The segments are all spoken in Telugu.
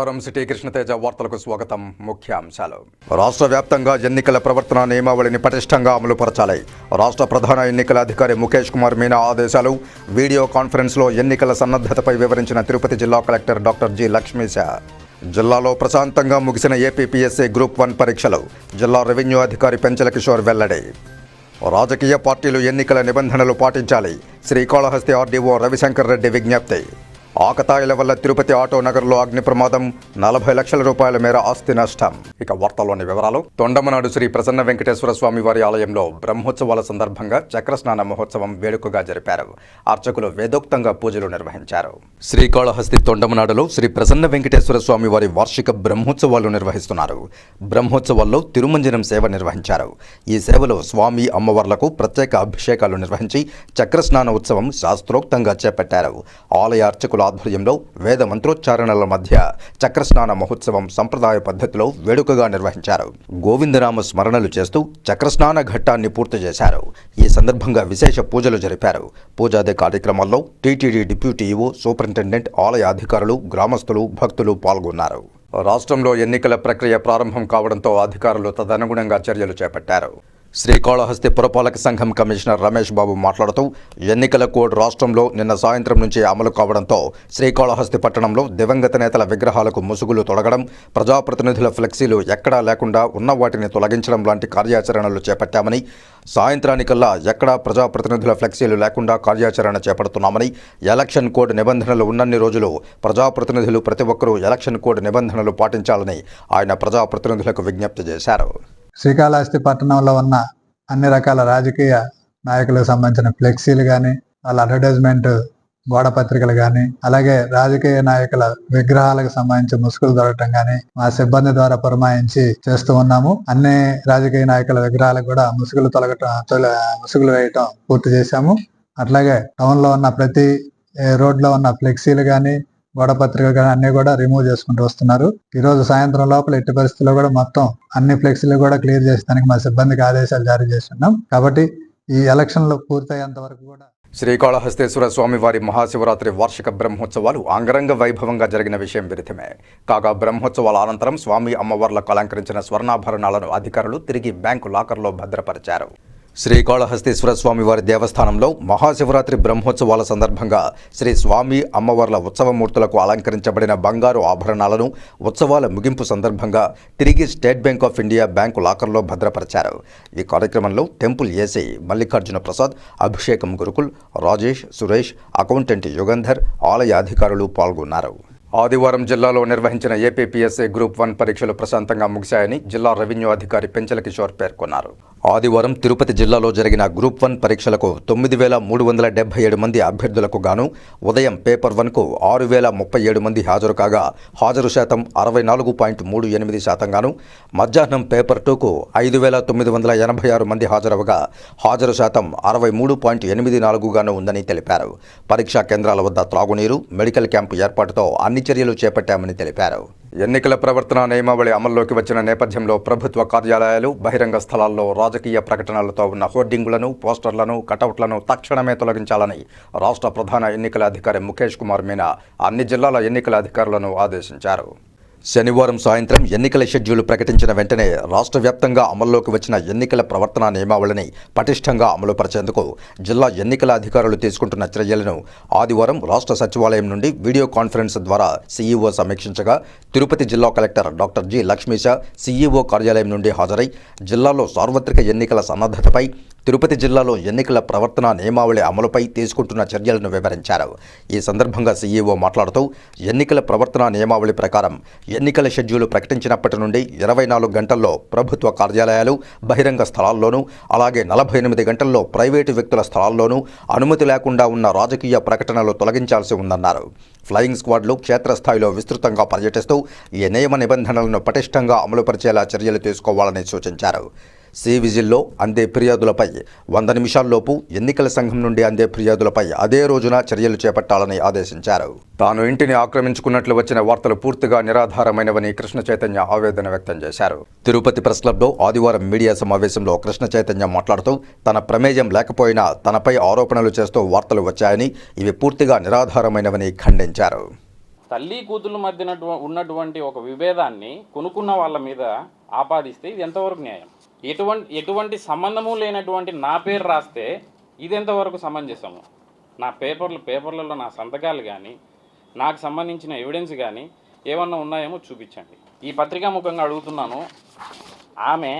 నమస్కారం. సిటీ కృష్ణతేజ వార్తలకు స్వాగతం. ముఖ్యాంశాలు రాష్ట్ర వ్యాప్తంగా ఎన్నికల ప్రవర్తన నియమావళిని పటిష్టంగా అమలు పరచాలి రాష్ట్ర ప్రధాన ఎన్నికల అధికారి ముఖేష్ కుమార్ మీనా ఆదేశాలు. వీడియో కాన్ఫరెన్స్లో ఎన్నికల సన్నద్ధతపై వివరించిన తిరుపతి జిల్లా కలెక్టర్ డాక్టర్ జి లక్ష్మీశ జిల్లాలో ప్రశాంతంగా ముగిసిన ఏపీపీఎస్సీ గ్రూప్ వన్ పరీక్షలు. జిల్లా రెవెన్యూ అధికారి పెంచల కిషోర్ వెల్లడి. రాజకీయ పార్టీలు ఎన్నికల నిబంధనలు పాటించాలి. శ్రీకాళహస్తి ఆర్డీఓ రవిశంకర్ రెడ్డి విజ్ఞప్తి. ఆకతాయిల వల్ల తిరుపతి ఆటో నగర్లో అగ్ని ప్రమాదం నలభై లక్షల రూపాయల మేర ఆస్తి నష్టం. ఇక వార్తల్లోని వివరాలు తొండమనాడు శ్రీ ప్రసన్న వెంకటేశ్వర స్వామి వారి ఆలయంలో బ్రహ్మోత్సవాల సందర్భంగా చక్రస్నాన మహోత్సవం వేడుకగా జరిపారు. అర్చకులు వేదోక్తంగా పూజలు నిర్వహించారు. శ్రీకాళహస్తి తొండమనాడులో శ్రీ ప్రసన్న వెంకటేశ్వర స్వామి వారి వార్షిక బ్రహ్మోత్సవాలు నిర్వహిస్తున్నారు. బ్రహ్మోత్సవాల్లో తిరుమంజనం సేవ నిర్వహించారు. ఈ సేవలో స్వామి అమ్మవార్లకు ప్రత్యేక అభిషేకాలు నిర్వహించి చక్రస్నాన ఉత్సవం శాస్త్రోక్తంగా చేపట్టారు. ఆలయ అర్చకులు ఆధ్వర్యంలో వేద మంత్రోచ్చారణల మధ్య చక్రస్నాన మహోత్సవం సంప్రదాయ పద్ధతిలో వేడుకగా నిర్వహించారు. గోవిందనామ స్మరణలు చేస్తూ చక్రస్నాన ఘట్టాన్ని పూర్తి చేశారు. ఈ సందర్భంగా విశేష పూజలు జరిపారు. పూజాది కార్యక్రమాల్లో టీటీడీ డిప్యూటీ ఈవో సూపరింటెండెంట్ ఆలయ అధికారులు గ్రామస్తులు భక్తులు పాల్గొన్నారు. రాష్ట్రంలో ఎన్నికల ప్రక్రియ ప్రారంభం కావడంతో అధికారులు తదనుగుణంగా చర్యలు చేపట్టారు. శ్రీకాళహస్తి పురపాలక సంఘం కమిషనర్ రమేష్ బాబు మాట్లాడుతూ ఎన్నికల కోడ్ రాష్ట్రంలో నిన్న సాయంత్రం నుంచి అమలు కావడంతో శ్రీకాళహస్తి పట్టణంలో దివంగత నేతల విగ్రహాలకు ముసుగులు తొలగడం ప్రజాప్రతినిధుల ఫ్లెక్సీలు ఎక్కడా లేకుండా ఉన్న వాటిని తొలగించడం లాంటి కార్యాచరణలు చేపట్టామని సాయంత్రానికల్లా ఎక్కడా ప్రజాప్రతినిధుల ఫ్లెక్సీలు లేకుండా కార్యాచరణ చేపడుతున్నామని ఎలక్షన్ కోడ్ నిబంధనలు ఉన్నన్ని రోజులు ప్రజాప్రతినిధులు ప్రతి ఒక్కరూ ఎలక్షన్ కోడ్ నిబంధనలు పాటించాలని ఆయన ప్రజాప్రతినిధులకు విజ్ఞప్తి చేశారు. శ్రీకాళహస్తి పట్టణంలో ఉన్న అన్ని రకాల రాజకీయ నాయకులకు సంబంధించిన ఫ్లెక్సీలు కానీ వాళ్ళ అడ్వర్టైజ్మెంట్ గోడపత్రికలు కానీ అలాగే రాజకీయ నాయకుల విగ్రహాలకు సంబంధించి ముసుగులు దొరకటం కానీ మా సిబ్బంది ద్వారా పురమాయించి చేస్తూ ఉన్నాము. అన్ని రాజకీయ నాయకుల విగ్రహాలకు కూడా ముసుగులు తొలగటం తొల- ముసుగులు వేయటం పూర్తి చేశాము. అట్లాగే టౌన్లో ఉన్న ప్రతి రోడ్లో ఉన్న ఫ్లెక్సీలు కానీ గోడపత్రిక అన్ని కూడా రిమూవ్ చేసుకుంటూ వస్తున్నారు. ఈ రోజు సాయంత్రం లోపల ఎట్టి పరిస్థితుల్లో కూడా మొత్తం అన్ని ఫ్లెక్సీలు కూడా క్లియర్ చేసేదానికి మా సిబ్బందికి ఆదేశాలు జారీ చేస్తున్నాం. కాబట్టి ఈ ఎలక్షన్లు పూర్తయ్యేంత వరకు కూడా శ్రీకాళహస్తేశ్వర స్వామివారి మహాశివరాత్రి వార్షిక బ్రహ్మోత్సవాలు అంగరంగ వైభవంగా జరిగిన విషయం విదితమే కాగా బ్రహ్మోత్సవాల అనంతరం స్వామి అమ్మవార్లకు అలంకరించిన స్వర్ణాభరణాలను అధికారులు తిరిగి బ్యాంకు లాకర్లో భద్రపరిచారు. శ్రీకాళహస్తీశ్వర స్వామివారి దేవస్థానంలో మహాశివరాత్రి బ్రహ్మోత్సవాల సందర్భంగా శ్రీ స్వామి అమ్మవార్ల ఉత్సవమూర్తులకు అలంకరించబడిన బంగారు ఆభరణాలను ఉత్సవాల ముగింపు సందర్భంగా తిరిగి State Bank of India bank లాకర్లో భద్రపరిచారు. ఈ కార్యక్రమంలో టెంపుల్ ఏసీ మల్లికార్జున ప్రసాద్ అభిషేకం గురుకుల్ రాజేష్ సురేష్ అకౌంటెంట్ యుగంధర్ ఆలయ అధికారులు పాల్గొన్నారు. ఆదివారం జిల్లాలో నిర్వహించిన ఏపీపీఎస్ఏ గ్రూప్ వన్ పరీక్షలు ప్రశాంతంగా ముగిశాయని జిల్లా రెవెన్యూ అధికారి పెంచల కిషోర్ పేర్కొన్నారు. ఆదివారం తిరుపతి జిల్లాలో జరిగిన గ్రూప్ వన్ పరీక్షలకు తొమ్మిది వేల మూడు వందల డెబ్బై ఏడు మంది అభ్యర్థులకు గాను ఉదయం పేపర్ వన్కు ఆరు వేల ముప్పై ఏడు మంది హాజరు కాగా హాజరు శాతం అరవై నాలుగు పాయింట్ మూడు ఎనిమిది శాతంగాను మధ్యాహ్నం పేపర్ టూకు ఐదు వేల తొమ్మిది వందల ఎనభై ఆరు మంది హాజరవగా హాజరు శాతం అరవై మూడు పాయింట్ ఎనిమిది నాలుగుగాను ఉందని తెలిపారు. పరీక్షా కేంద్రాల వద్ద త్రాగునీరు మెడికల్ క్యాంపు ఏర్పాటుతో అన్ని చర్యలు చేపట్టామని తెలిపారు. ఎన్నికల ప్రవర్తన నియమావళి అమల్లోకి వచ్చిన నేపథ్యంలో ప్రభుత్వ కార్యాలయాలు బహిరంగ స్థలాల్లో రాజకీయ ప్రకటనలతో ఉన్న హోర్డింగులను పోస్టర్లను కటౌట్లను తక్షణమే తొలగించాలని రాష్ట్ర ప్రధాన ఎన్నికల అధికారి ముఖేష్ కుమార్ మీనా అన్ని జిల్లాల ఎన్నికల అధికారులను ఆదేశించారు. శనివారం సాయంత్రం ఎన్నికల షెడ్యూల్ ప్రకటించిన వెంటనే రాష్ట్ర వ్యాప్తంగా అమల్లోకి వచ్చిన ఎన్నికల ప్రవర్తన నియమావళిని పటిష్టంగా అమలుపరిచేందుకు జిల్లా ఎన్నికల అధికారులు తీసుకుంటున్న చర్యలను ఆదివారం రాష్ట్ర సచివాలయం నుండి వీడియో కాన్ఫరెన్స్ ద్వారా సీఈఓ సమీక్షించగా తిరుపతి జిల్లా collector doctor G Lakshmisha CEO కార్యాలయం నుండి హాజరై జిల్లాలో సార్వత్రిక ఎన్నికల సన్నద్ధతపై తిరుపతి జిల్లాలో ఎన్నికల ప్రవర్తన నియమావళి అమలుపై తీసుకుంటున్న చర్యలను వివరించారు. ఈ సందర్భంగా సీఈఓ మాట్లాడుతూ ఎన్నికల ప్రవర్తన నియమావళి ప్రకారం ఎన్నికల షెడ్యూల్ ప్రకటించినప్పటి నుండి ఇరవై నాలుగు గంటల్లో ప్రభుత్వ కార్యాలయాలు బహిరంగ స్థలాల్లోనూ అలాగే నలభై ఎనిమిది గంటల్లో ప్రైవేటు వ్యక్తుల స్థలాల్లోనూ అనుమతి లేకుండా ఉన్న రాజకీయ ప్రకటనలు తొలగించాల్సి ఉందన్నారు. ఫ్లయింగ్ స్క్వాడ్లు క్షేత్రస్థాయిలో విస్తృతంగా పర్యటిస్తూ ఈ నియమ నిబంధనలను పటిష్టంగా అమలుపరిచేలా చర్యలు తీసుకోవాలని సూచించారు. సి విజిల్లో అందే ఫిర్యాదులపై వంద నిమిషాల్లోపు ఎన్నికల సంఘం నుండి అందే ఫిర్యాదులపై అదే రోజున చర్యలు చేపట్టాలని ఆదేశించారు. తాను ఇంటిని ఆక్రమించుకున్నట్లు వచ్చిన వార్తలు పూర్తిగా నిరాధారమైనవని కృష్ణ చైతన్య ఆవేదన వ్యక్తం చేశారు. తిరుపతి ప్రెస్ క్లబ్లో ఆదివారం మీడియా సమావేశంలో కృష్ణ చైతన్య మాట్లాడుతూ తన ప్రమేయం లేకపోయినా తనపై ఆరోపణలు చేస్తూ వార్తలు వచ్చాయని ఇవి పూర్తిగా నిరాధారమైనవని ఖండించారు. తల్లి కూతుళ్ళ మధ్యన ఉన్నటువంటి ఒక విభేదాన్ని కొనుక్కున్న వాళ్ళ మీద ఆపాదిస్తే ఇది ఎంతవరకు న్యాయం? ఎటువంటి ఎటువంటి సంబంధము లేనటువంటి నా పేరు రాస్తే ఇది ఎంతవరకు సమంజసము? నా పేపర్లు పేపర్లలో నా సంతకాలు కానీ నాకు సంబంధించిన ఎవిడెన్స్ కానీ ఏమన్నా ఉన్నాయేమో చూపించండి. ఈ పత్రికా ముఖంగా అడుగుతున్నాను ఆమె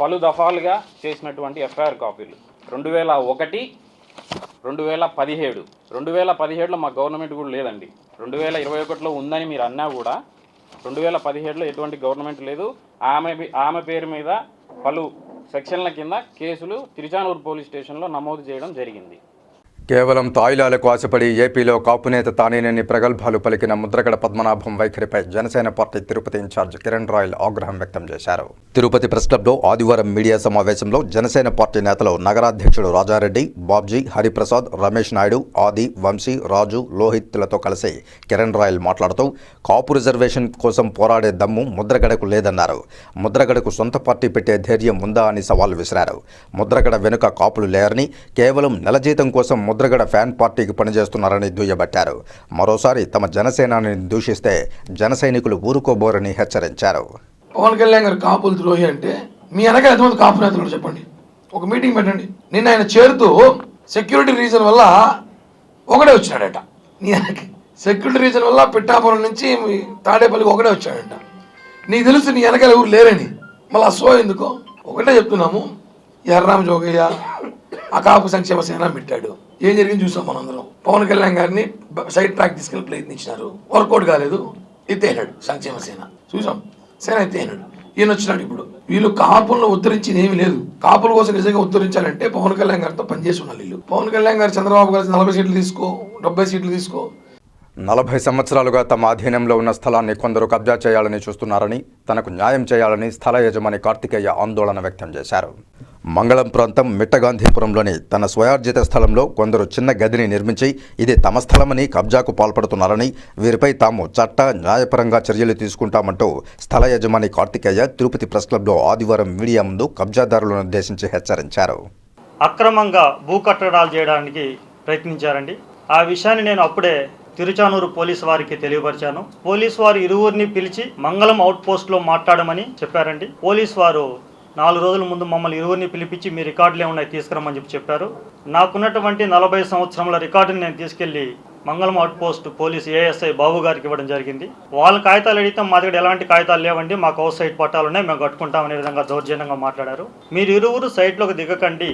పలు దఫాలుగా చేసినటువంటి ఎఫ్ఐఆర్ కాపీలు. రెండు వేల ఒకటి రెండు వేల పదిహేడు. రెండు వేల పదిహేడులో మా గవర్నమెంట్ కూడా లేదండి. రెండు వేల ఇరవై ఒకటిలో ఉందని మీరు అన్నా కూడా రెండు వేల పదిహేడులో ఎటువంటి గవర్నమెంట్ లేదు. ఆమె ఆమె పేరు మీద పలు సెక్షన్ల కింద కేసులు తిరుచానూరు పోలీస్ స్టేషన్లో నమోదు చేయడం జరిగింది. కేవలం తాయిలాలకు ఆశపడి ఏపీలో కాపునేత తానేనని ప్రగల్భాలు పలికిన ముద్రగడ పద్మనాభం వైఖరిపై జనసేన పార్టీ తిరుపతి ఇన్ఛార్జ్ కిరణ్ రాయల్ ఆగ్రహం వ్యక్తం చేశారు. తిరుపతి ప్రెస్ క్లబ్లో ఆదివారం మీడియా సమావేశంలో జనసేన పార్టీ నేతలు నగరాధ్యక్షుడు రాజారెడ్డి బాబ్జీ హరిప్రసాద్ రమేష్ నాయుడు ఆది వంశీ రాజు లోహిత్లతో కలిసి కిరణ్ రాయల్ మాట్లాడుతూ కాపు రిజర్వేషన్ కోసం పోరాడే దమ్ము ముద్రగడకు లేదన్నారు. ముద్రగడకు సొంత పార్టీ పెట్టే ధైర్యం ఉందా అని సవాల్ విసిరారు. ముద్రగడ వెనుక కాపులు లేరని కేవలం నెల జీతం కోసం ముద్రగడ ఫ్యాన్ పార్టీకి పనిచేస్తున్నారని దుయ్యబట్టారు. మరోసారి తమ జనసేనాని దూషిస్తే జన సైనికులు ఊరుకోబోరని హెచ్చరించారు. పవన్ కళ్యాణ్ గారు కాపులు ద్రోహి అంటే మీ అనగా ఎంతమంది కాపు నేతలు చెప్పండి. ఒక మీటింగ్ పెట్టండి. నిన్న ఆయన చేరుతూ సెక్యూరిటీ రీజన్ వల్ల ఒకడే వచ్చినాడట. నీ వెనక సెక్యూరిటీ రీజన్ వల్ల పిట్టాపురం నుంచి తాడేపల్లికి ఒకడే వచ్చాడంట. నీకు తెలుసు నీ వెనకాల ఎవరు లేరని. మళ్ళీ సో ఎందుకో? ఒకటే చెప్తున్నాము. ఎర్రామ జోగయ్య ఆ కాపు సంక్షేమ సేన పెట్టాడు. ఏం జరిగింది చూసాం మనందరం. పవన్ కళ్యాణ్ గారిని సైడ్ ట్రాక్ తీసుకెళ్ళి ప్రయత్నించినారు. వర్కౌట్ కాలేదు. ఎత్తేనాడు సంక్షేమ సేన. చూసాం? సేన ఎత్తేనాడు ఈయన వచ్చినాడు ఇప్పుడు. వీళ్ళు కాపులను ఉద్ధరించింది ఏమీ లేదు. కాపుల కోసం నిజంగా ఉద్ధరించాలంటే పవన్ కళ్యాణ్ గారితో పనిచేసి ఉండాలి వీళ్ళు. పవన్ కళ్యాణ్ గారు చంద్రబాబు గారు నలభై సీట్లు తీసుకో డెబ్బై సీట్లు తీసుకో. నలభై సంవత్సరాలుగా తమ అధీనంలో ఉన్న స్థలాన్ని కొందరు కబ్జా చేయాలని చూస్తున్నారని తనకు న్యాయం చేయాలని స్థల యజమాని కార్తికేయ ఆందోళన వ్యక్తం చేశారు. మంగళం ప్రాంతం మిట్టగాంధీపురంలోని తన స్వయార్జిత స్థలంలో కొందరు చిన్న గదిని నిర్మించి ఇది తమ స్థలమని కబ్జాకు పాల్పడుతున్నారని వీరిపై తాము చట్ట న్యాయపరంగా చర్యలు తీసుకుంటామంటూ స్థల యజమాని కార్తికేయ తిరుపతి ప్రెస్ క్లబ్లో ఆదివారం మీడియా ముందు కబ్జాదారులను ఉద్దేశించి హెచ్చరించారు. అక్రమంగా భూ కట్టడాలు చేయడానికి ప్రయత్నించారండి. ఆ విషయాన్ని నేను అప్పుడే తిరుచానూరు పోలీసు వారికి తెలియపరిచాను. పోలీసు వారు ఇరువురిని పిలిచి మంగళం అవుట్ పోస్ట్లో మాట్లాడమని చెప్పారండి. పోలీసు వారు నాలుగు రోజుల ముందు మమ్మల్ని ఇరువురిని పిలిపించి మీ రికార్డులు ఏమన్నా తీసుకురమ్మని చెప్పి చెప్పారు. నాకున్నటువంటి నలభై సంవత్సరముల రికార్డుని నేను తీసుకెళ్ళి Mangalam outpost police ASI Babu గారికి ఇవ్వడం జరిగింది. వాళ్ళ కాగితాలు అడిగితే మా దగ్గర ఎలాంటి కాగితాలు లేవండి మాకు అవుట్ సైడ్ పట్టాలు ఉన్నాయి మేము కట్టుకుంటాం అనే విధంగా దౌర్జన్యంగా మాట్లాడారు. మీరు ఇరువురు సైట్లోకి దిగకండి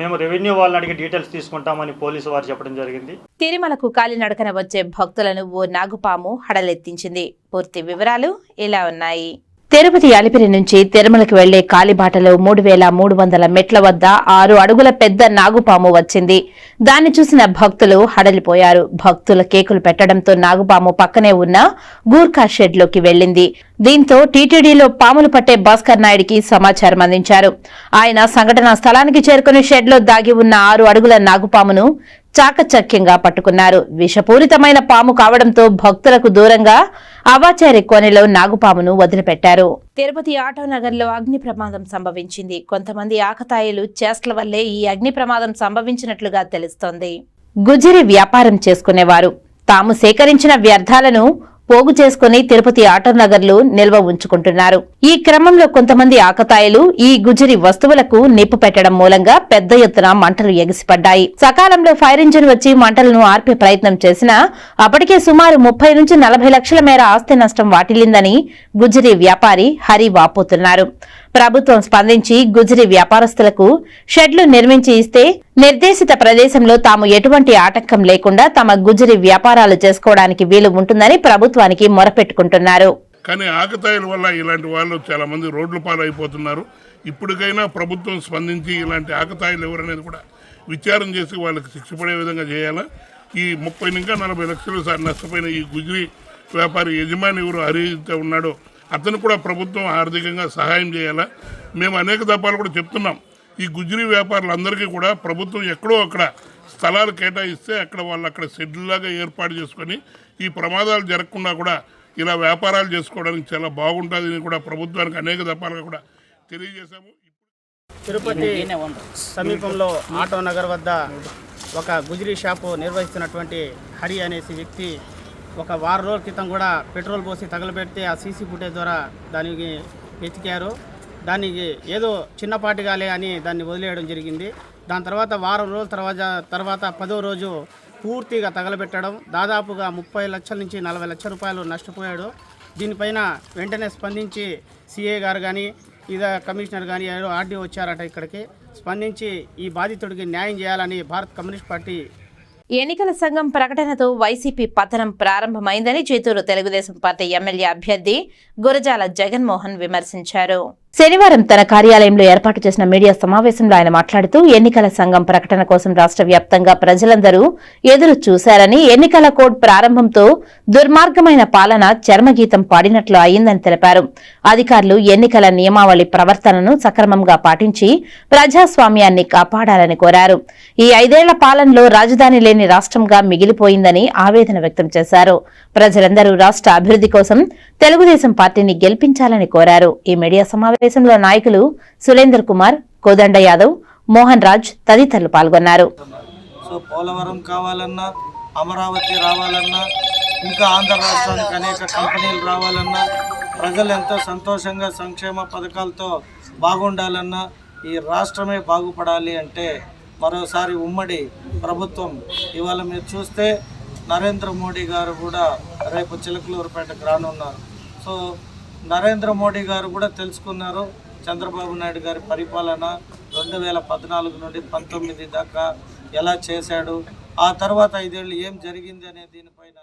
మేము రెవెన్యూ వాళ్ళని అడిగి డీటెయిల్స్ తీసుకుంటామని పోలీసు వారు చెప్పడం జరిగింది. తిరుమలకు కాలినడకన వచ్చే భక్తులను ఓ నాగుపాము హడలెత్తించింది. పూర్తి వివరాలు ఇలా ఉన్నాయి? తిరుపతి అలిపిరి నుంచి తిరుమలకు వెళ్ళే కాలిబాటలో మూడు వేల మూడు వందల మెట్ల వద్ద ఆరు అడుగుల పెద్ద నాగుపాము వచ్చింది. దాన్ని చూసిన భక్తులు హడలిపోయారు. భక్తుల కేకులు పెట్టడంతో నాగుపాము పక్కనే ఉన్న గూర్ఖా షెడ్లోకి వెళ్ళింది దీంతో టీటీడీలో పాములు పట్టే భాస్కర్ నాయుడికి సమాచారం అందించారు. ఆయన సంఘటనా స్థలానికి చేరుకుని షెడ్లో దాగి ఉన్న ఆరు అడుగుల నాగుపామును చాకచక్యంగా పట్టుకున్నారు. విషపూరితమైన పాము కావడంతో భక్తులకు దూరంగా అవాచారి కోనెలో నాగుపామును వదిలిపెట్టారు. తిరుపతి ఆటోనగర్లో అగ్ని ప్రమాదం సంభవించింది. కొంతమంది ఆకతాయిలు చేష్టల వల్లే ఈ అగ్ని ప్రమాదం సంభవించినట్లుగా తెలుస్తోంది. గుజిరి వ్యాపారం చేసుకునేవారు. తాము సేకరించిన వ్యర్థాలను పోగు చేసుకుని తిరుపతి ఆటోనగర్లు నిల్వ ఉంచుకుంటున్నారు. ఈ క్రమంలో కొంతమంది ఆకతాయిలు ఈ గుజరి వస్తువులకు నిప్పు పెట్టడం మూలంగా పెద్ద ఎత్తున మంటలు ఎగిసిపడ్డాయి. సకాలంలో ఫైర్ ఇంజిన్ వచ్చి మంటలను ఆర్పే ప్రయత్నం చేసినా అప్పటికే సుమారు ముప్పై నుంచి నలభై లక్షల మేర ఆస్తి నష్టం వాటిల్లిందని గుజరి వ్యాపారి హరి వాపోతున్నారు. ప్రభుత్వం స్పందించి గుజరీ వ్యాపారస్తులకు షెడ్లు నిర్మించి ఇస్తే నిర్దేశిత ప్రదేశంలో తాము ఎటువంటి ఆటంకం లేకుండా తమ గుజరీ వ్యాపారాలు చేసుకోవడానికి వీలు ఉంటుందని ప్రభుత్వానికి మొరపెట్టుకుంటున్నారు. కానీ ఆకతాయిల వల్ల ఇలాంటి వాళ్ళు చాలా మంది రోడ్లు పాలైపోతున్నారు. ఇప్పటికైనా ప్రభుత్వం స్పందించి ఇలాంటి ఆకతాయిలు ఎవరనేది కూడా విచారం చేసి వాళ్ళకి శిక్ష పడే విధంగా చేయాలా? ఈ ముప్పై ఇంకా నలభై లక్షలు సార్ నష్టపోయిన ఈ గుజరీ వ్యాపారి యజమాని ఎవరు హరితో ఉన్నాడో అతను కూడా ప్రభుత్వం ఆర్థికంగా సహాయం చేయాలా? మేము అనేక దఫాలు కూడా చెప్తున్నాం. ఈ గుజరీ వ్యాపారులందరికీ కూడా ప్రభుత్వం ఎక్కడో అక్కడ స్థలాలు కేటాయిస్తే అక్కడ వాళ్ళు అక్కడ షెడ్లాగా ఏర్పాటు చేసుకొని ఈ ప్రమాదాలు జరగకుండా కూడా ఇలా వ్యాపారాలు చేసుకోవడానికి చాలా బాగుంటుంది అని కూడా ప్రభుత్వానికి అనేక దఫాలుగా కూడా తెలియజేశాము. తిరుపతి సమీపంలో ఆటో నగర్ వద్ద ఒక గుజరీ షాపు నిర్వహిస్తున్నటువంటి హరి అనేసి వ్యక్తి ఒక వారం రోజుల క్రితం కూడా పెట్రోల్ పోసి తగలబెడితే ఆ సీసీ ఫుటేజ్ ద్వారా దానికి వెతికారు. దానికి ఏదో చిన్నపాటిగాలే అని దాన్ని వదిలేయడం జరిగింది. దాని తర్వాత వారం రోజుల తర్వాత తర్వాత పదో రోజు పూర్తిగా తగలబెట్టడం దాదాపుగా ముప్పై లక్షల నుంచి నలభై లక్షల రూపాయలు నష్టపోయాడు. దీనిపైన వెంటనే స్పందించి సిఏ గారు కానీ ఇదే కమిషనర్ కానీ ఎవరో ఆర్డీ వచ్చారట ఇక్కడికి. స్పందించి ఈ బాధితుడికి న్యాయం చేయాలని భారత్ కమ్యూనిస్ట్ పార్టీ ఎన్నికల సంఘం ప్రకటనతో వైసీపీ పతనం ప్రారంభమైందని చిత్తూరు తెలుగుదేశం పార్టీ ఎమ్మెల్యే అభ్యర్థి గురజాల జగన్మోహన్ విమర్శించారు. శనివారం తన కార్యాలయంలో ఏర్పాటు చేసిన మీడియా సమావేశంలో ఆయన మాట్లాడుతూ ఎన్నికల సంఘం ప్రకటన కోసం రాష్ట్ర వ్యాప్తంగా ప్రజలందరూ ఎదురు చూశారని ఎన్నికల కోడ్ ప్రారంభంతో దుర్మార్గమైన పాలన చర్మగీతం పాడినట్లు అయిందని తెలిపారు. అధికారులు ఎన్నికల నియమావళి ప్రవర్తనను సక్రమంగా పాటించి ప్రజాస్వామ్యాన్ని కాపాడాలని కోరారు. ఈ ఐదేళ్ళ పాలనలో రాజధాని లేని రాష్ట్రంగా మిగిలిపోయిందని ఆవేదన వ్యక్తం చేశారు. ప్రజలందరూ రాష్ట్ర అభివృద్ధి కోసం తెలుగుదేశం పార్టీని గెలిపించాలని కోరారు. ఈ మీడియా దేశంలో నాయకులు సురేందర్ కుమార్ కోదండ యాదవ్ మోహన్ రాజ్ తదితరులు పాల్గొన్నారు. సో పోలవరం కావాలన్నా అమరావతి రావాలన్నా ఇంకా ఆంధ్ర రాష్ట్రానికి అనేక కంపెనీలు రావాలన్నా ప్రజలు ఎంతో సంతోషంగా సంక్షేమ పథకాలతో బాగుండాలన్నా ఈ రాష్ట్రమే బాగుపడాలి అంటే మరోసారి ఉమ్మడి ప్రభుత్వం ఇవాళ మీరు చూస్తే నరేంద్ర మోడీ గారు కూడా రేపు చిలకలూరుపేటకు రానున్నారు సో నరేంద్ర మోడీ గారు కూడా తెలుసుకున్నారు. చంద్రబాబు నాయుడు గారి పరిపాలన రెండు వేల పద్నాలుగు నుండి పంతొమ్మిది దాకా ఎలా చేశాడు ఆ తర్వాత ఐదేళ్ళు ఏం జరిగింది అనే దీనిపైన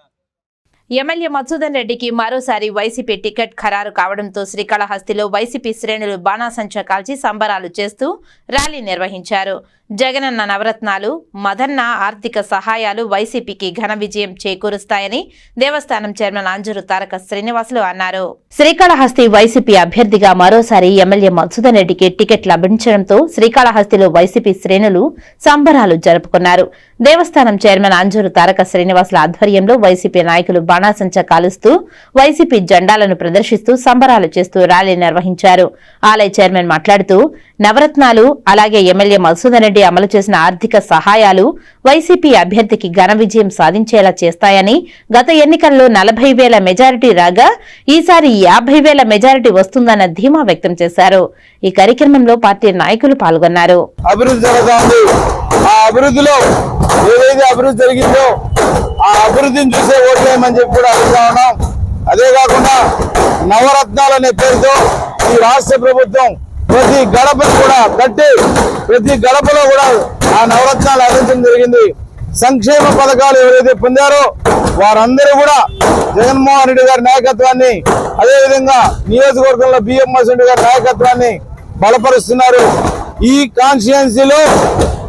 ఎమ్మెల్యే మధుసూదన్ రెడ్డికి మరోసారి వైసీపీ టికెట్ ఖరారు కావడంతో శ్రీకాళహస్తిలో వైసీపీ శ్రేణులు బాణాసంచ కాల్చి సంబరాలు చేస్తూ ర్యాలీ నిర్వహించారు. జగనన్న నవరత్నాలు మదన్న ఆర్థిక సహాయాలు వైసీపీకి ఘన విజయం చేకూరుస్తాయని దేవస్థానం చైర్మన్ అంజూరు తారక శ్రీనివాసులు అన్నారు. శ్రీకాళహస్తి వైసీపీ అభ్యర్థిగా మరోసారి ఎమ్మెల్యే మధుసూదన్ రెడ్డికి టికెట్ లభించడంతో శ్రీకాళహస్తిలో వైసీపీ శ్రేణులు సంబరాలు జరుపుకున్నారు. దేవస్థానం చైర్మన్ అంజూరు తారక శ్రీనివాసుల ఆధ్వర్యంలో వైసీపీ నాయకులు బాణాసంచా కాలుస్తూ వైసీపీ జెండాలను ప్రదర్శిస్తూ సంబరాలు చేస్తూ ర్యాలీ నిర్వహించారు. ఆలయ చైర్మన్ మాట్లాడుతూ నవరత్నాలు అలాగే ఎమ్మెల్యే మధుసూదన్ రెడ్డి అమలు చేసిన ఆర్థిక సహాయాలు వైసీపీ అభ్యర్థికి ఘన విజయం సాధించేలా చేస్తాయని గత ఎన్నికల్లో నలభై వేల మెజారిటీ రాగా ఈసారి యాభై వేల మెజారిటీ వస్తుందన్న ధీమా వ్యక్తం చేశారు. ఈ కార్యక్రమంలో పార్టీ నాయకులు పాల్గొన్నారు. అభివృద్ధి అభివృద్ధిలో ఏదైతే అభివృద్ధి జరిగిందో ఆ అభివృద్ధిని చూసే ఓట్లేయమని చెప్పి కూడా అడుగుతా ఉన్నాం. అదే కాకుండా నవరత్నాలు అనే పేరుతో ఈ రాష్ట్ర ప్రభుత్వం ప్రతి గడపను కూడా కట్టి ప్రతి గడపలో కూడా ఆ నవరత్నాలు అందించడం జరిగింది. సంక్షేమ పథకాలు ఎవరైతే పొందారో వారందరూ కూడా జగన్మోహన్ రెడ్డి గారి నాయకత్వాన్ని అదేవిధంగా నియోజకవర్గంలో బిఎం రెడ్డి గారి నాయకత్వాన్ని బలపరుస్తున్నారు. ఈ కాన్స్టిట్యున్సీలో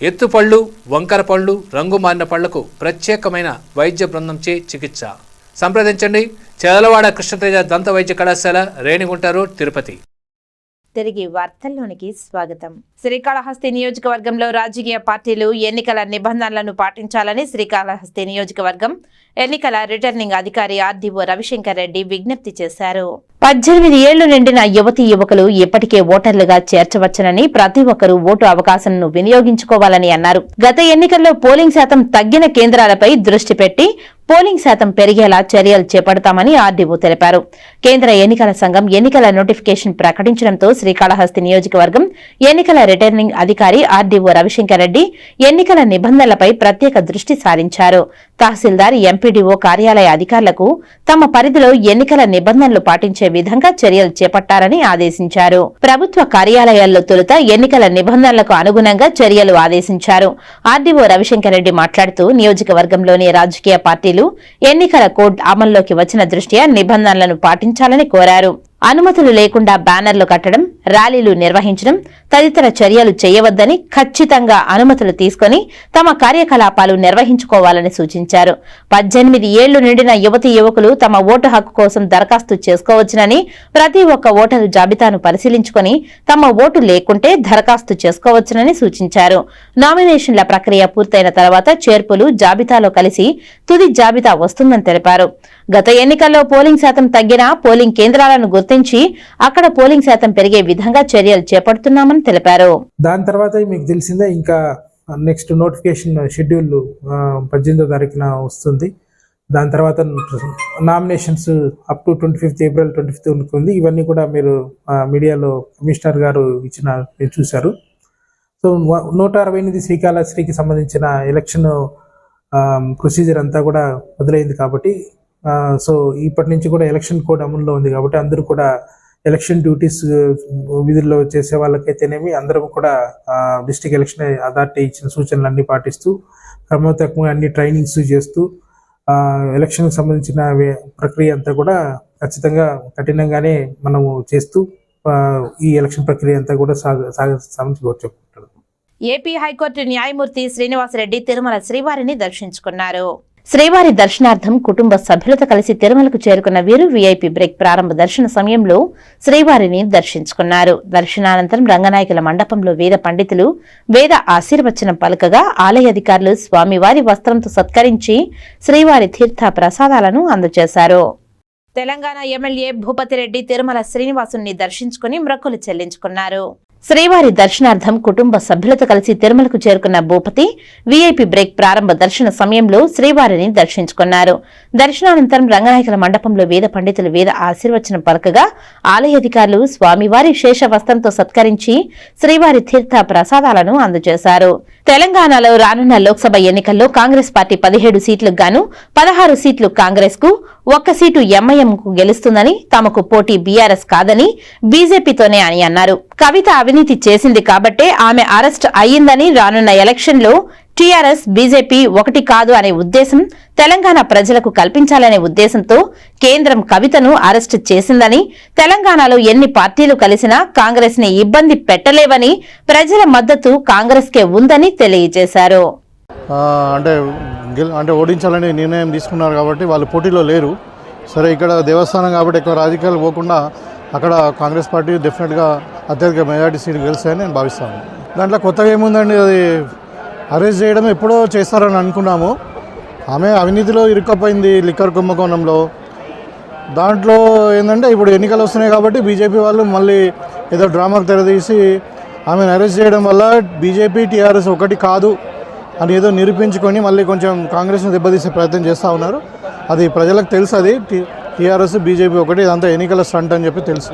ఎత్తుపళ్ళు వంకర పళ్ళు రంగు మారిన పళ్ళకు ప్రత్యేకమైన వైద్య బృందంచే చికిత్స. సంప్రదించండి. చెదలవాడ కృష్ణతేజ దంత వైద్య కళాశాల రేణిగుంట రోడ్ తిరుపతి. తిరిగి వార్తల్లోనికి స్వాగతం. శ్రీకాళహస్తి నియోజకవర్గంలో రాజకీయ పార్టీలు ఎన్నికల నిబంధనలను పాటించాలని శ్రీకాళహస్తి నియోజకవర్గం ఎన్నికల రిటర్నింగ్ అధికారి ఆర్డీఓ రవిశంకర్ రెడ్డి విజ్ఞప్తి చేశారు. పద్దెనిమిది ఏళ్ళు నిండిన యువతి యువకులు ఇప్పటికే ఓటర్లుగా చేర్చవచ్చునని ప్రతి ఒక్కరూ ఓటు అవకాశంను వినియోగించుకోవాలని అన్నారు. గత ఎన్నికల్లో పోలింగ్ శాతం తగ్గిన కేంద్రాలపై దృష్టి పెట్టి పోలింగ్ శాతం పెరిగేలా చర్యలు చేపడతామని ఆర్డీఓ తెలిపారు. కేంద్ర ఎన్నికల సంఘం ఎన్నికల నోటిఫికేషన్ ప్రకటించడంతో శ్రీకాళహస్తి నియోజకవర్గం ఎన్నికల రిటర్నింగ్ అధికారి ఆర్డీఓ రవిశంకర్ రెడ్డి ఎన్నికల నిబంధనలపై ప్రత్యేక దృష్టి సారించారు. తహసీల్దార్ ఎంపీడీఓ కార్యాలయ అధికారులకు తమ పరిధిలో ఎన్నికల నిబంధనలు పాటించే విధంగా చర్యలు చేపట్టాలని ఆదేశించారు. ప్రభుత్వ కార్యాలయాల్లో తొలుత ఎన్నికల నిబంధనలకు అనుగుణంగా చర్యలు ఆదేశించారు. ఆర్డీఓ రవిశంకర్ రెడ్డి మాట్లాడుతూ నియోజకవర్గంలోని రాజకీయ పార్టీలు ఎన్నికల కోడ్ అమల్లోకి వచ్చిన దృష్ట్యా నిబంధనలను పాటించాలని కోరారు. అనుమతులు లేకుండా బ్యానర్లు కట్టడం ర్యాలీలు నిర్వహించడం తదితర చర్యలు చేయవద్దని ఖచ్చితంగా అనుమతులు తీసుకొని తమ కార్యకలాపాలు నిర్వహించుకోవాలని సూచించారు. పద్దెనిమిది ఏళ్ళు నిండిన యువతి యువకులు తమ ఓటు హక్కు కోసం దరఖాస్తు చేసుకోవచ్చునని ప్రతి ఒక్క ఓటరు జాబితాను పరిశీలించుకొని తమ ఓటు లేకుంటే దరఖాస్తు చేసుకోవచ్చునని సూచించారు. నామినేషన్ల ప్రక్రియ పూర్తయిన తర్వాత చేర్పులు జాబితాలో కలిసి తుది జాబితా వస్తుందని తెలిపారు. గత ఎన్నికల్లో పోలింగ్ శాతం తగ్గినా పోలింగ్ కేంద్రాలను గుర్తించి అక్కడ పోలింగ్ శాతం పెరిగే విధంగా చర్యలు చేపడుతున్నామని తెలిపారు. దాని తర్వాత మీకు తెలిసిందే ఇంకా నెక్స్ట్ నోటిఫికేషన్ షెడ్యూల్ పద్దెనిమిదో తారీఖున వస్తుంది. దాని తర్వాత nominations up to twenty fifth April twenty fifth ఉంటుంది ఇవన్నీ కూడా మీరు మీడియాలో కమిషనర్ గారు ఇచ్చిన మీరు చూశారు. సో నూట అరవై ఎనిమిది శ్రీకాళహస్తికి సంబంధించిన ఎలక్షన్ ప్రొసీజర్ అంతా కూడా మొదలైంది కాబట్టి సో ఇప్పటి నుంచి కూడా ఎలక్షన్ కోడ్ అమల్లో ఉంది కాబట్టి అందరూ కూడా ఎలక్షన్ డ్యూటీస్ విధుల్లో చేసే వాళ్ళకైతేనేమి అందరం కూడా డిస్టిక్ ఎలక్షన్ అథారిటీ ఇచ్చిన సూచనలు అన్ని పాటిస్తూ క్రమోత్తకంగా అన్ని ట్రైనింగ్స్ చేస్తూ ఎలక్షన్కి సంబంధించిన ప్రక్రియ అంతా కూడా ఖచ్చితంగా కఠినంగానే మనము చేస్తూ ఈ ఎలక్షన్ ప్రక్రియ అంతా కూడా సాగ సాగ ఏపీ హైకోర్టు న్యాయమూర్తి శ్రీనివాసరెడ్డి తిరుమల శ్రీవారిని దర్శించుకున్నారు. శ్రీవారి దర్శనార్థం కుటుంబ సభ్యులతో కలిసి తిరుమలకు చేరుకున్న వీరు వీఐపీ బ్రేక్ ప్రారంభ దర్శన సమయంలో శ్రీవారిని దర్శించుకున్నారు. దర్శనానంతరం రంగనాయకుల మండపంలో వేద పండితులు వేద ఆశీర్వచనం పలకగా ఆలయ అధికారులు స్వామివారి వస్త్రంతో సత్కరించి శ్రీవారి తీర్థ ప్రసాదాలను అందజేశారు. తెలంగాణ ఎమ్మెల్యే భూపతిరెడ్డి తిరుమల శ్రీనివాసుని దర్శించుకుని మ్రక్కులు చెల్లించుకున్నారు. శ్రీవారి దర్శనార్థం కుటుంబ సభ్యులతో కలిసి తిరుమలకు చేరుకున్న భూపతి వీఐపీ బ్రేక్ ప్రారంభ దర్శన సమయంలో శ్రీవారిని దర్శించుకున్నారు. దర్శనానంతరం రంగనాయకుల మండపంలో వేద పండితులు వేద ఆశీర్వచనం పలకగా ఆలయ అధికారులు స్వామివారి శేష వస్త్రంతో సత్కరించి శ్రీవారి తీర్థ ప్రసాదాలను అందజేశారు. తెలంగాణలో రానున్న లోక్సభ ఎన్నికల్లో కాంగ్రెస్ పార్టీ పదిహేడు సీట్లకు గాను పదహారు సీట్లు కాంగ్రెస్కు ఒక్క సీటు ఎంఐఎంకు గెలుస్తుందని తమకు పోటీ బీఆర్ఎస్ కాదని బీజేపీతోనే అని అన్నారు. కవిత అవినీతి చేసింది కాబట్టే ఆమె అరెస్ట్ అయ్యిందని రానున్న ఎలక్షన్లో టీఆర్ఎస్ బీజేపీ ఒకటి కాదు అనే ఉద్దేశం తెలంగాణ ప్రజలకు కల్పించాలనే ఉద్దేశంతో కేంద్రం కవితను అరెస్ట్ చేసిందని తెలంగాణలో ఎన్ని పార్టీలు కలిసినా కాంగ్రెస్ని ఇబ్బంది పెట్టలేవని ప్రజల మద్దతు కాంగ్రెస్ కే ఉందని తెలియజేశారు. అంటే అంటే ఓడించాలని నిర్ణయం తీసుకున్నారు కాబట్టి వాళ్ళు పోటీలో లేరు. సరే ఇక్కడ దేవస్థానం కాబట్టి ఎక్కువ రాజకీయాలు పోకుండా అక్కడ కాంగ్రెస్ పార్టీ డెఫినెట్గా అత్యధిక మెజార్టీ సీట్లు గెలుస్తాయని నేను భావిస్తాను. దాంట్లో కొత్తగా ఏముందండి అది అరెస్ట్ చేయడం ఎప్పుడో చేస్తారని అనుకున్నాము. ఆమె అవినీతిలో ఇరుక్కపోయింది లిక్కర్ కుంభకోణంలో. దాంట్లో ఏంటంటే ఇప్పుడు ఎన్నికలు వస్తున్నాయి కాబట్టి బీజేపీ వాళ్ళు మళ్ళీ ఏదో డ్రామాకు తెరదీసి ఆమెను అరెస్ట్ చేయడం వల్ల బీజేపీ టీఆర్ఎస్ ఒకటి కాదు అని ఏదో నిరూపించుకొని మళ్ళీ కొంచెం కాంగ్రెస్ని దెబ్బతీసే ప్రయత్నం చేస్తూ ఉన్నారు. అది ప్రజలకు తెలుసు అది. టీఆర్ఎస్ బీజేపీ ఒకటి ఇదంతా ఎన్నికల స్టంట్ అని చెప్పి తెలుసు.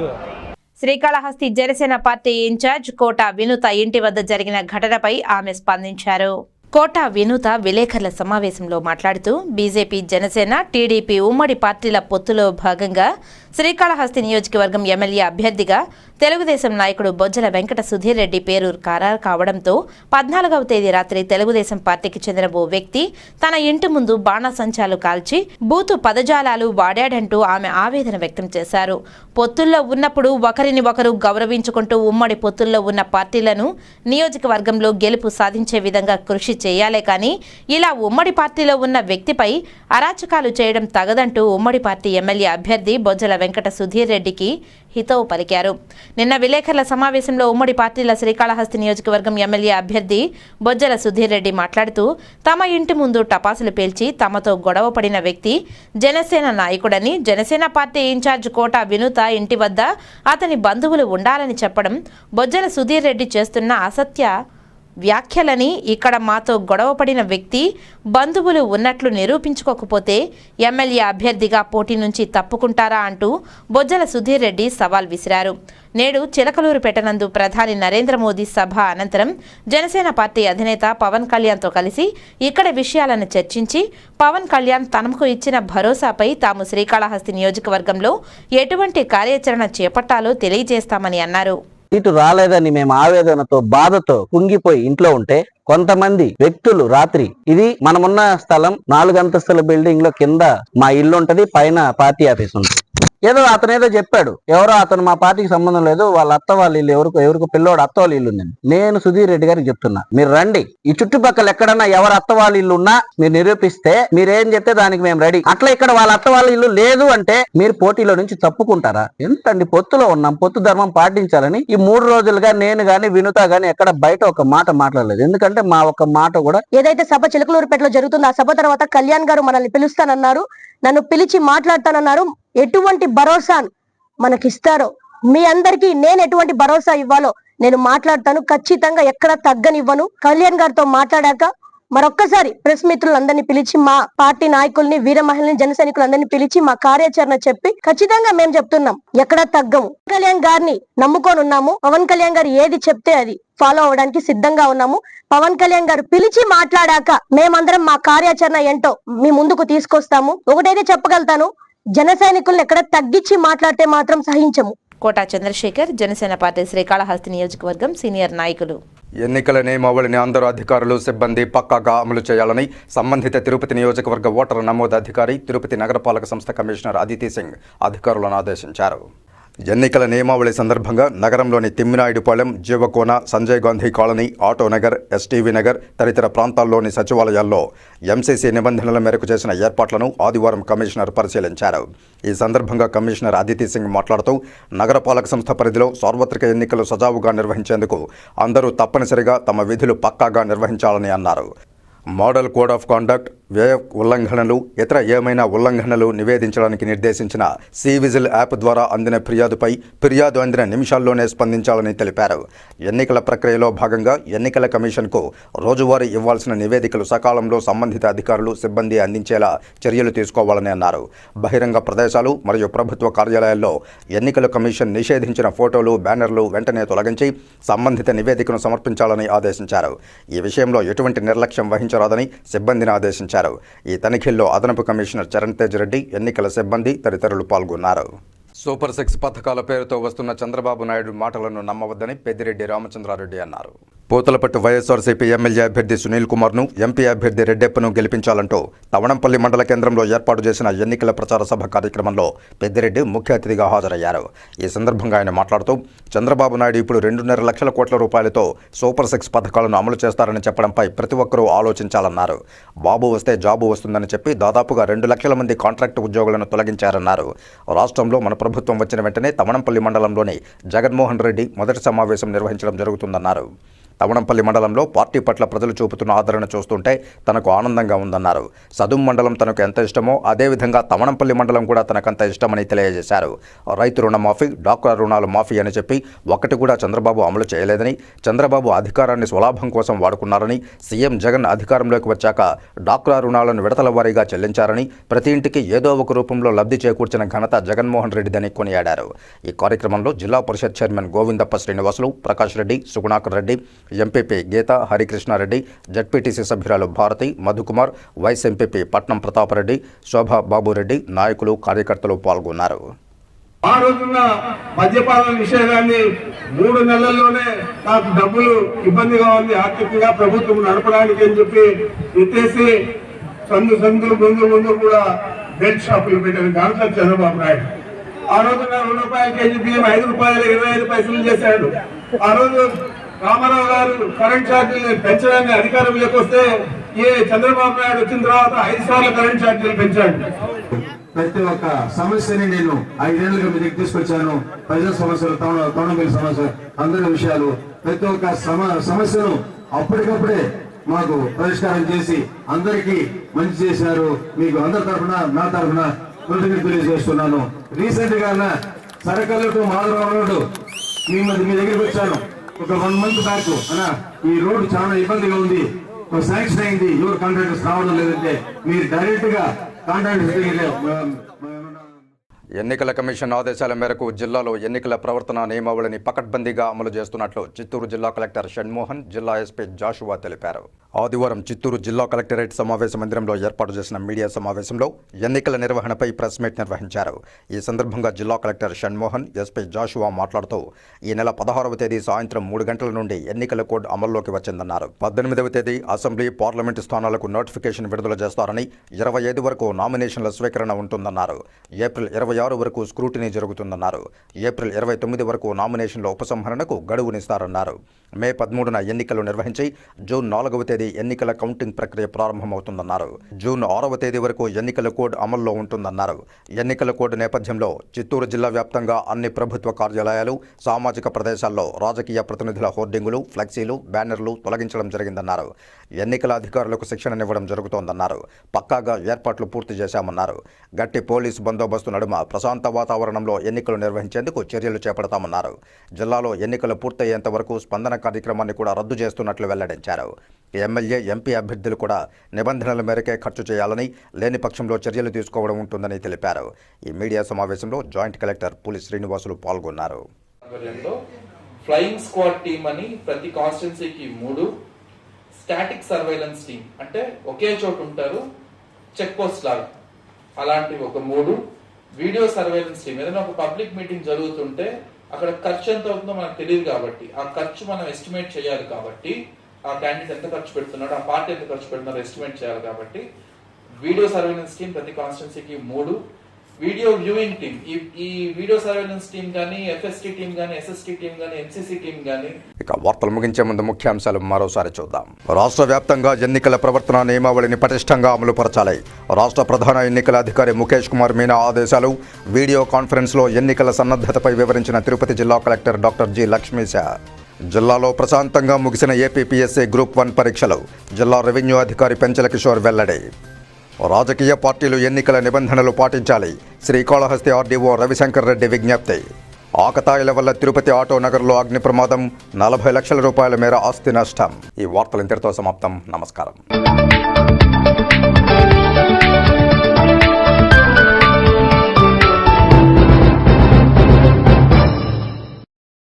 శ్రీకాళహస్తి జనసేన పార్టీ ఇన్ఛార్జ్ కోట వినుత ఇంటి వద్ద జరిగిన ఘటనపై ఆమె స్పందించారు. కోట వినూత విలేకరుల సమావేశంలో మాట్లాడుతూ బీజేపీ జనసేన టీడీపీ ఉమ్మడి పార్టీల పొత్తులో భాగంగా శ్రీకాళహస్తి నియోజకవర్గం ఎమ్మెల్యే అభ్యర్థిగా తెలుగుదేశం నాయకుడు బొజ్జల వెంకట సుధీర్ రెడ్డి పేరు ఖరారు కావడంతో పద్నాలుగవ తేదీ రాత్రి తెలుగుదేశం పార్టీకి చెందిన ఓ వ్యక్తి తన ఇంటి ముందు బాణాసంచాలు కాల్చి బూతు పదజాలాలు వాడాడంటూ ఆమె ఆవేదన వ్యక్తం చేశారు. పొత్తుల్లో ఉన్నప్పుడు ఒకరిని ఒకరు గౌరవించుకుంటూ ఉమ్మడి పొత్తుల్లో ఉన్న పార్టీలను నియోజకవర్గంలో గెలుపు సాధించే విధంగా కృషి చేయాలే కానీ ఇలా ఉమ్మడి పార్టీలో ఉన్న వ్యక్తిపై అరాచకాలు చేయడం తగదంటూ ఉమ్మడి పార్టీ ఎమ్మెల్యే అభ్యర్థి బొజ్జల వెంకట సుధీర్ రెడ్డికి హితవు పలికారు. నిన్న విలేకరుల సమావేశంలో ఉమ్మడి పార్టీల శ్రీకాళహస్తి నియోజకవర్గం ఎమ్మెల్యే అభ్యర్థి బొజ్జల సుధీర్ రెడ్డి మాట్లాడుతూ తమ ఇంటి ముందు టపాసులు పేల్చి తమతో గొడవ పడిన వ్యక్తి జనసేన నాయకుడని జనసేన పార్టీ ఇన్ఛార్జ్ కోట వినుత ఇంటి వద్ద అతని బంధువులు ఉండాలని చెప్పడం బొజ్జల సుధీర్ రెడ్డి చేస్తున్న అసత్య వ్యాఖ్యలని ఇక్కడ మాతో గొడవపడిన వ్యక్తి బంధువులు ఉన్నట్లు నిరూపించుకోకపోతే ఎమ్మెల్యే అభ్యర్థిగా పోటీ నుంచి తప్పుకుంటారా అంటూ బొజ్జల సుధీర్ రెడ్డి సవాల్ విసిరారు. నేడు చిలకలూరుపేట నందు ప్రధాని నరేంద్ర మోదీ సభ అనంతరం జనసేన పార్టీ అధినేత పవన్ కళ్యాణ్తో కలిసి ఇక్కడ విషయాలను చర్చించి పవన్ కళ్యాణ్ తమకు ఇచ్చిన భరోసాపై తాము శ్రీకాళహస్తి నియోజకవర్గంలో ఎటువంటి కార్యాచరణ చేపట్టాలో తెలియజేస్తామని అన్నారు. ఇటు రాలేదని మేము ఆవేదనతో బాధతో కుంగిపోయి ఇంట్లో ఉంటే కొంతమంది వ్యక్తులు రాత్రి ఇది మనమున్న స్థలం నాలుగు అంతస్తుల బిల్డింగ్లో కింద మా ఇల్లు ఉంటది పైన పార్టీ ఆఫీస్ ఉంటుంది. ఏదో అతను ఏదో చెప్పాడు. ఎవరో అతను మా పార్టీకి సంబంధం లేదు. వాళ్ళ అత్త వాళ్ళ ఇల్లు ఎవరికి ఎవరికి పిల్లోడు అత్త వాళ్ళ ఇల్లు ఉందండి. నేను సుధీర్ రెడ్డి గారికి చెప్తున్నా. మీరు రండి. ఈ చుట్టుపక్కల ఎక్కడన్నా ఎవరు అత్త వాళ్ళ ఇల్లు ఉన్నా మీరు నిరూపిస్తే మీరేం చెప్తే దానికి మేము రెడీ. అట్లా ఇక్కడ వాళ్ళ అత్త వాళ్ళ ఇల్లు లేదు అంటే మీరు పోటీలో నుంచి తప్పుకుంటారా? ఎంతండి పొత్తులో ఉన్నాం. పొత్తు ధర్మం పాటించాలని ఈ మూడు రోజులుగా నేను గాని వినుత గాని ఎక్కడ బయట ఒక మాట మాట్లాడలేదు. ఎందుకంటే మా ఒక మాట కూడా ఏదైతే సభ చిలకలూరుపేటలో జరుగుతుందో ఆ సభ తర్వాత కళ్యాణ్ గారు మనల్ని పిలుస్తానన్నారు. నన్ను పిలిచి మాట్లాడతానన్నారు. ఎటువంటి భరోసా మనకిస్తారో? మీ అందరికీ నేను ఎటువంటి భరోసా ఇవ్వాలో నేను మాట్లాడతాను. ఖచ్చితంగా ఎక్కడ తగ్గనివ్వను. కళ్యాణ్ గారితో మాట్లాడాక మరొక్కసారి ప్రెస్ మిత్రులందరినీ పిలిచి మా పార్టీ నాయకుల్ని వీర మహిళని జన సైనికులందరినీ పిలిచి మా కార్యాచరణ చెప్పి ఖచ్చితంగా మేము చెప్తున్నాం. ఎక్కడా తగ్గము? పవన్ కళ్యాణ్ గారిని నమ్ముకొని ఉన్నాము. పవన్ కళ్యాణ్ గారు ఏది చెప్తే అది ఫాలో అవడానికి సిద్ధంగా ఉన్నాము. పవన్ కళ్యాణ్ గారు పిలిచి మాట్లాడాక మేమందరం మా కార్యాచరణ ఏంటో మీ ముందుకు తీసుకొస్తాము. ఒకటైతే చెప్పగలుగుతాను. జన సైనికుల్ని ఎక్కడ తగ్గించి మాట్లాడితే మాత్రం సహించము. కోటా చంద్రశేఖర్ జనసేన పార్టీ శ్రీకాళహస్తి నియోజకవర్గం సీనియర్ నాయకులు. ఎన్నికల నియమావళిని అందరూ అధికారులు సిబ్బంది పక్కాగా అమలు చేయాలని సంబంధిత తిరుపతి నియోజకవర్గ ఓటరు నమోదు అధికారి తిరుపతి నగరపాలక సంస్థ కమిషనర్ అదితి సింగ్ అధికారులను ఆదేశించారు. ఎన్నికల నియమావళి సందర్భంగా నగరంలోని Thimminaidupalem Jeevakona Sanjay Gandhi colony auto Nagar STV Nagar తదితర ప్రాంతాల్లోని సచివాలయాల్లో ఎంసీసీ నిబంధనల మేరకు చేసిన ఏర్పాట్లను ఆదివారం కమిషనర్ పరిశీలించారు. ఈ సందర్భంగా కమిషనర్ అదితి సింగ్ మాట్లాడుతూ నగరపాలక సంస్థ పరిధిలో సార్వత్రిక ఎన్నికలు సజావుగా నిర్వహించేందుకు అందరూ తప్పనిసరిగా తమ విధులు పక్కాగా నిర్వహించాలని అన్నారు. మోడల్ కోడ్ ఆఫ్ కాండక్ట్ వ్యయ ఉల్లంఘనలు ఇతర ఏమైనా ఉల్లంఘనలు నివేదించడానికి నిర్దేశించిన సి విజిల్ యాప్ ద్వారా అందిన ఫిర్యాదుపై ఫిర్యాదు అందిన నిమిషాల్లోనే స్పందించాలని తెలిపారు. ఎన్నికల ప్రక్రియలో భాగంగా ఎన్నికల కమిషన్కు రోజువారీ ఇవ్వాల్సిన నివేదికలు సకాలంలో సంబంధిత అధికారులు సిబ్బంది అందించేలా చర్యలు తీసుకోవాలని అన్నారు. బహిరంగ ప్రదేశాలు మరియు ప్రభుత్వ కార్యాలయాల్లో ఎన్నికల కమిషన్ నిషేధించిన ఫోటోలు బ్యానర్లు వెంటనే తొలగించి సంబంధిత నివేదికను సమర్పించాలని ఆదేశించారు. ఈ విషయంలో ఎటువంటి నిర్లక్ష్యం వహించరాదని సిబ్బందిని ఆదేశించారు. ఈ తనిఖీల్లో అదనపు కమిషనర్ చరణ్ తేజ్ రెడ్డి ఎన్నికల సిబ్బంది తదితరులు పాల్గొన్నారు. సూపర్ సిక్స్ పథకాల పేరుతో వస్తున్న చంద్రబాబు నాయుడు మాటలను నమ్మవద్దని పెద్దిరెడ్డి రామచంద్రారెడ్డి అన్నారు. పూతలపట్టు వైఎస్ఆర్సీపీ ఎమ్మెల్యే అభ్యర్థి సునీల్ కుమార్ను ఎంపీ అభ్యర్థి రెడ్డెప్పను గెలిపించాలంటూ తవణంపల్లి మండల కేంద్రంలో ఏర్పాటు చేసిన ఎన్నికల ప్రచార సభ కార్యక్రమంలో పెద్దిరెడ్డి ముఖ్య అతిథిగా హాజరయ్యారు. ఈ సందర్భంగా ఆయన మాట్లాడుతూ చంద్రబాబు నాయుడు ఇప్పుడు రెండున్నర లక్షల కోట్ల రూపాయలతో సూపర్ సిక్స్ పథకాలను అమలు చేస్తారని చెప్పడంపై ప్రతి ఒక్కరూ ఆలోచించాలన్నారు. బాబు వస్తే జాబు వస్తుందని చెప్పి దాదాపుగా రెండు లక్షల మంది కాంట్రాక్టు ఉద్యోగులను తొలగించారన్నారు. రాష్ట్రంలో మన ప్రభుత్వం వచ్చిన వెంటనే తవణంపల్లి మండలంలోని జగన్మోహన్ రెడ్డి మొదటి సమావేశం నిర్వహించడం జరుగుతుందన్నారు. తవణంపల్లి మండలంలో పార్టీ పట్ల ప్రజలు చూపుతున్న ఆదరణ చూస్తుంటే తనకు ఆనందంగా ఉందన్నారు. సదుం మండలం తనకు ఎంత ఇష్టమో అదేవిధంగా తవణంపల్లి మండలం కూడా తనకంత ఇష్టమని తెలియజేశారు. రైతు రుణమాఫీ డాక్టర్ రుణాలు మాఫీ అని చెప్పి ఒకటి కూడా చంద్రబాబు అమలు చేయలేదని చంద్రబాబు అధికారాన్ని స్వలాభం కోసం వాడుకున్నారని సీఎం జగన్ అధికారంలోకి వచ్చాక డాక్రా రుణాలను విడతల వారీగా చెల్లించారని ప్రతి ఇంటికి ఏదో ఒక రూపంలో లబ్ధి చేకూర్చిన ఘనత జగన్మోహన్ రెడ్డిదని కొనియాడారు. ఈ కార్యక్రమంలో జిల్లా పరిషత్ chairman Govindappa Srinivasulu Prakash Reddy Sugunakar Reddy MPP Geetha Harikrishna Reddy ZPTC సభ్యురాలు భారతి మధుకుమార్ వైస్ ఎంపీపీ పట్నం ప్రతాపరెడ్డి శోభా బాబురెడ్డి నాయకులు కార్యకర్తలు పాల్గొన్నారు. ఆ రోజున్న మద్యపాన నిషేధాన్ని మూడు నెలల్లోనే నాకు డబ్బులు ఇబ్బందిగా ఉంది ఆర్థికంగా ప్రభుత్వం నడపడానికి అని చెప్పి ఎత్తేసి సందు సందు ముందు ముందు కూడా బెల్ట్ షాపులు పెట్టారు దాంట్లో చంద్రబాబు నాయుడు. ఆ రోజున రెండు రూపాయల కేజీ బియ్యం ఐదు రూపాయలు ఇరవై ఐదు పైసలు చేశాడు. ఆ రోజు రామారావు గారు కరెంట్ ఛార్జీలు పెంచడానికి అధికారంలోకి వస్తే ఏ చంద్రబాబు నాయుడు వచ్చిన తర్వాత ఐదు సార్లు కరెంట్ ఛార్జీలు పెంచాడు. ప్రతి ఒక్క సమస్యని నేను ఐదేళ్ళుగా మీ దగ్గర తీసుకొచ్చాను. ప్రజల సమస్యలు తౌణ తౌణమిల్లి సమస్య అందరి విషయాలు. ప్రతి ఒక్క సమ సమస్యను అప్పటికప్పుడే మాకు పరిష్కారం చేసి అందరికీ మంచి చేశారు. మీకు అందరి తరఫున నా తరఫున కృతజ్ఞత తెలియజేస్తున్నాను. రీసెంట్గా సరకల్లు టు మాధవరావు మీ మీ దగ్గరికి వచ్చాను ఒక వన్ మంత్ బ్యాక్ అన్న ఈ రోడ్డు చాలా ఇబ్బందిగా ఉంది. శాంక్షన్ అయింది. ఎవరు కాంట్రాక్టర్స్ రావడం లేదంటే మీరు డైరెక్ట్గా కాంట్రాక్టర్స్ ఎన్నికల కమిషన్ ఆదేశాల మేరకు జిల్లాలో ఎన్నికల ప్రవర్తన నియమావళిని పకడ్బందీగా అమలు చేస్తున్నట్లు చిత్తూరు జిల్లా కలెక్టర్ షణ్మోహన్ జిల్లా ఎస్పీ జాషువా తెలిపారు. ఆదివారం చిత్తూరు జిల్లా కలెక్టరేట్ సమావేశ మందిరంలో ఏర్పాటు చేసిన మీడియా సమావేశంలో ఎన్నికల నిర్వహణపై ప్రెస్ మీట్ నిర్వహించారు. ఈ సందర్భంగా జిల్లా కలెక్టర్ షణ్మోహన్ ఎస్పీ జాషువా మాట్లాడుతూ ఈ నెల పదహారవ తేదీ సాయంత్రం మూడు గంటల నుండి ఎన్నికల కోడ్ అమల్లోకి వచ్చిందన్నారు. పద్దెనిమిదవ తేదీ అసెంబ్లీ పార్లమెంటు స్థానాలకు నోటిఫికేషన్ విడుదల చేస్తారని ఇరవై ఐదు వరకు నామినేషన్ల స్వీకరణ ఉంటుందన్నారు. ఏప్రిల్ ఇరవై ఆరు వరకు స్క్రూటినీ జరుగుతుందన్నారు. ఏప్రిల్ ఇరవై తొమ్మిది వరకు నామినేషన్ల ఉపసంహరణకు గడువునిస్తారన్నారు. మే పదమూడున ఎన్నికలు నిర్వహించి జూన్ నాలుగవ తేదీ ఎన్నికల కౌంటింగ్ ప్రక్రియ ప్రారంభమవుతుందన్నారు. జూన్ ఆరవ తేదీ వరకు ఎన్నికల కోడ్ అమల్లో ఉంటుందన్నారు. ఎన్నికల కోడ్ నేపథ్యంలో చిత్తూరు జిల్లా వ్యాప్తంగా అన్ని ప్రభుత్వ కార్యాలయాలు సామాజిక ప్రదేశాల్లో రాజకీయ ప్రతినిధుల హోర్డింగులు ఫ్లెక్సీలు బ్యానర్లు తొలగించడం జరిగిందన్నారు. ఎన్నికల అధికారులకు శిక్షణనివ్వడం జరుగుతోందన్నారు. పక్కాగా ఏర్పాట్లు పూర్తి చేశామన్నారు. గట్టి పోలీసు బందోబస్తు నడుమ ప్రశాంత వాతావరణంలో ఎన్నికలు నిర్వహించేందుకు చర్యలు చేపడతామన్నారు. జిల్లాలో ఎన్నికలు పూర్తయ్యేంత వరకు స్పందన కార్యక్రమాన్ని కూడా రద్దు చేస్తున్నట్లు వెల్లడించారు. ఎమ్మెల్యే ఎంపీ అభ్యర్థులు కూడా నిబంధనల మేరకే ఖర్చు చేయాలని లేని పక్షంలో చర్యలు తీసుకోవడం ఉంటుందని తెలిపారు. ఈ మీడియా సమావేశంలో జాయింట్ కలెక్టర్ పులి శ్రీనివాసులు పాల్గొన్నారు. ఫ్లయింగ్ స్క్వాడ్ టీమ్ అని ప్రతి కాన్స్టిట్యున్సీకి మూడు స్టాటిక్ సర్వైలెన్స్ టీమ్ అంటే ఒకే చోటు ఉంటారు చెక్ పోస్ట్ లాగా. అలాంటివి ఒక మూడు వీడియో సర్వేలెన్స్ టీమ్. ఏదైనా ఒక పబ్లిక్ మీటింగ్ జరుగుతుంటే అక్కడ ఖర్చు ఎంత అవుతుందో మనకు తెలియదు కాబట్టి ఆ ఖర్చు మనం ఎస్టిమేట్ చేయాలి కాబట్టి ఆ క్యాండిడేట్ ఎంత ఖర్చు పెడుతున్నాడు ఆ పార్టీ ఎంత ఖర్చు పెడుతున్నారో ఎస్టిమేట్ చేయాలి కాబట్టి వీడియో సర్వేలెన్స్ టీం ప్రతి కాన్స్టిట్యున్సీకి మూడు. వీడియో వ్యూయింగ్ టీమ్ ఈ ఈ వీడియో సర్వేలెన్స్ టీమ్ కానీ ఎఫ్ఎస్టీ టీమ్ కానీ ఎస్ఎస్టీ టీమ్ కానీ ఎంసీసీ టీమ్ కానీ ఇక వార్తలు ముగించే ముందు ముఖ్యాంశాలు మరోసారి చూద్దాం. రాష్ట్ర వ్యాప్తంగా ఎన్నికల ప్రవర్తన నియమావళిని పటిష్టంగా అమలు పరచాలి. రాష్ట్ర ప్రధాన ఎన్నికల అధికారి ముఖేష్ కుమార్ మీనా ఆదేశాలు వీడియో కాన్ఫరెన్స్లో ఎన్నికల సన్నద్ధతపై వివరించిన తిరుపతి జిల్లా కలెక్టర్ డాక్టర్ జి లక్ష్మీశ జిల్లాలో ప్రశాంతంగా ముగిసిన ఏపీపీఎస్సీ గ్రూప్ వన్ పరీక్షలు జిల్లా రెవెన్యూ అధికారి పెంచల కిషోర్ వెల్లడి. రాజకీయ పార్టీలు ఎన్నికల నిబంధనలు పాటించాలి శ్రీకాళహస్తి ఆర్డీఓ రవిశంకర్ రెడ్డి విజ్ఞప్తి. ఆకతాయిల వల్ల తిరుపతి ఆటో నగర్లో అగ్ని ప్రమాదం నలభై లక్షల రూపాయల మేర ఆస్తి నష్టం. ఈ వార్తలు ఇంతటితో సమాప్తం. నమస్కారం.